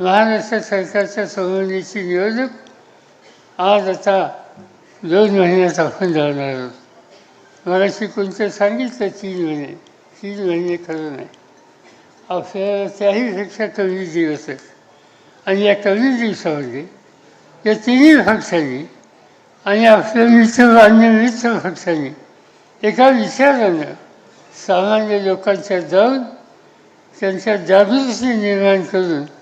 महाराष्ट्र सरकारच्या संबंधीची निवडणूक आज आता दोन महिन्यात आपण जाणार आहोत मगाशी कोणतं सांगितलं? तीन महिने. तीन महिने खरं नाही. आपल्याला त्याहीपेक्षा कमी दिवस आहेत. आणि या कमी दिवसामध्ये या तिन्ही पक्षांनी आणि आपल्या मित्र अन्य मित्र पक्षांनी एका विचारानं सामान्य लोकांच्या जाऊन त्यांच्या जागृती निर्माण करून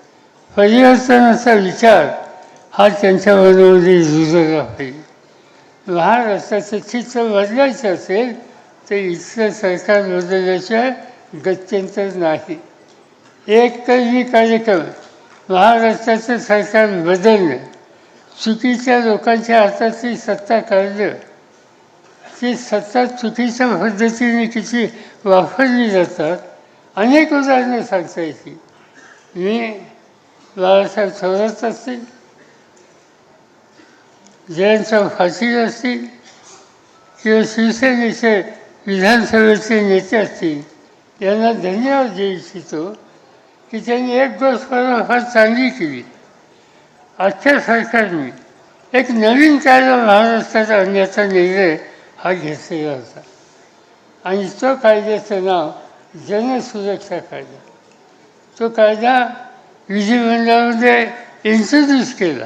परिवर्तनाचा विचार हा त्यांच्या मनामध्ये रुजवला पाहिजे महाराष्ट्राचं चित्र बदलायचं असेल तर इथलं सरकार बदलल्याशिवाय गत्यंतर नाही. एक कलमी कार्यक्रम महाराष्ट्राचं सरकार बदलणं चुकीच्या लोकांच्या हातातली सत्ता काढणं ती सत्ता चुकीच्या पद्धतीने किती वापरली जातात अनेक उदाहरणं सांगता येतील. मी बाळासाहेब थोरात असतील जयंतराव पाटील असतील किंवा शिवसेनेचे विधानसभेचे नेते असतील यांना धन्यवाद देऊ इच्छितो की त्यांनी एक दोन स्पर्धा फार चांगली केली. आजच्या सरकारने एक नवीन कायदा महाराष्ट्रात आणण्याचा निर्णय हा घेतलेला होता. आणि तो कायद्याचं नाव जनसुरक्षा कायदा. तो कायदा विधिमंडळामध्ये इंट्रोड्यूस केला.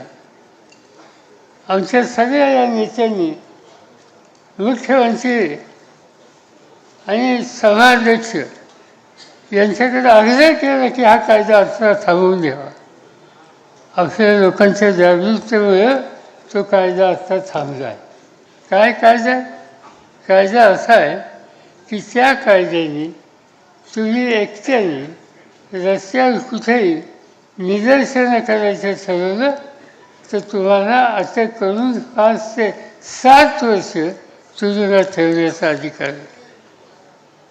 आमच्या सगळ्या या नेत्यांनी मुख्यमंत्री आणि सभाध्यक्ष यांच्याकडे आग्रह केला की हा कायदा आता थांबवून द्यावा. आपल्या लोकांच्या जागरूकतेमुळे तो कायदा आता थांबला आहे. काय कायदा? कायदा असा आहे की त्या कायद्याने तुम्ही एकट्याने रस्त्यावर कुठेही निदर्शनं करायचं ठरवलं तर तुम्हाला आता करून पाच ते सात वर्ष तुरुंगात ठेवण्याचा अधिकार आहे.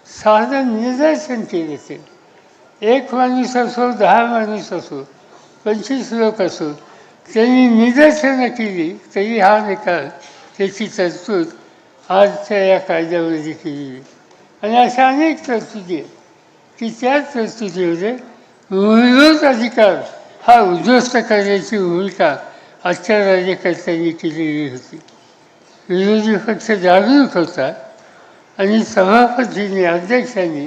साधं निदर्शन केले ते. एक माणूस असो दहा माणूस असो पंचवीस लोक असो त्यांनी निदर्शनं केली तरी हा निकाल त्याची तरतूद आजच्या या कायद्यामध्ये केलेली आणि अशा अनेक तरतुदी आहेत की त्या तरतुदीमध्ये मूलभूत अधिकार हा उद्ध्वस्त करण्याची भूमिका आजच्या राज्यकर्त्यांनी केलेली होती विरोधी पक्ष जागरूक होता आणि सभापतींनी अध्यक्षांनी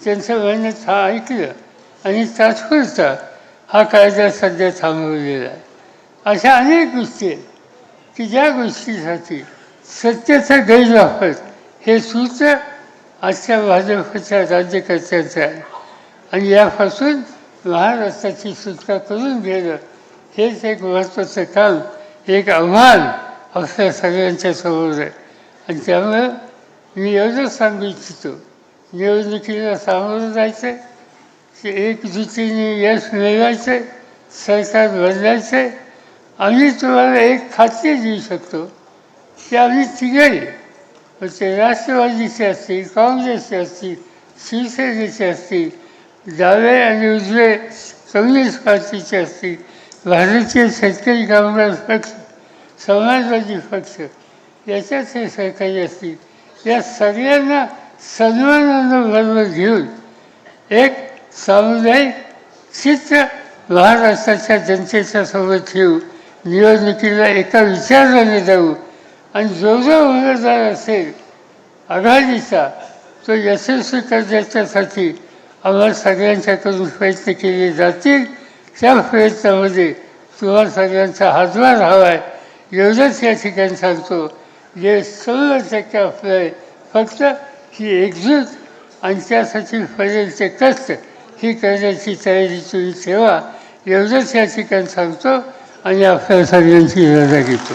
त्यांचं म्हणणं हा ऐकलं आणि तात्पुरता हा कायदा सध्या थांबवलेला आहे अशा अनेक गोष्टी आहेत की ज्या गोष्टीसाठी सत्याचा गैरवापर हे सूत्र आजच्या भाजपच्या राज्यकर्त्यांचं आहे आणि यापासून महाराष्ट्राची सुटका करून घेणं हेच एक महत्त्वाचं काम एक आव्हान आपल्या सगळ्यांच्या समोर आहे आणि त्यामुळं मी एवढंच सांगू इच्छितो निवडणुकीला सामोरं जायचं की एकजुटीने यश मिळवायचं सरकार बदलायचं आहे आम्ही तुम्हाला एक खात्री देऊ शकतो की आम्ही तिघही मग ते राष्ट्रवादीचे असतील काँग्रेसचे असतील शिवसेनेचे असतील डावे आणि उजवे कम्युनिस्ट पार्टीचे असतील भारतीय शेतकरी कामगार पक्ष समाजवादी पक्ष याच्यात हे सहकारी असतील या सगळ्यांना सन्मानानं बरोबर घेऊन एक सामुदायिक चित्र महाराष्ट्राच्या जनतेच्या सोबत ठेवू. निवडणुकीला एका विचाराने जाऊ. आणि जो जो उमेदवार असेल आघाडीचा तो यशस्वी करण्याच्यासाठी आम्हाला सगळ्यांच्याकडून प्रयत्न केले जातील त्या प्रयत्नामध्ये तुम्हाला सगळ्यांचा हातभार हवा आहे एवढंच या ठिकाणी सांगतो जे सर्व टक्के आपलं आहे फक्त ही एकजूट आणि त्यासाठी पर्यंत कष्ट ही करण्याची तयारी तुम्ही ठेवा. एवढंच या ठिकाणी सांगतो आणि आपल्या सगळ्यांची रजा घेतो.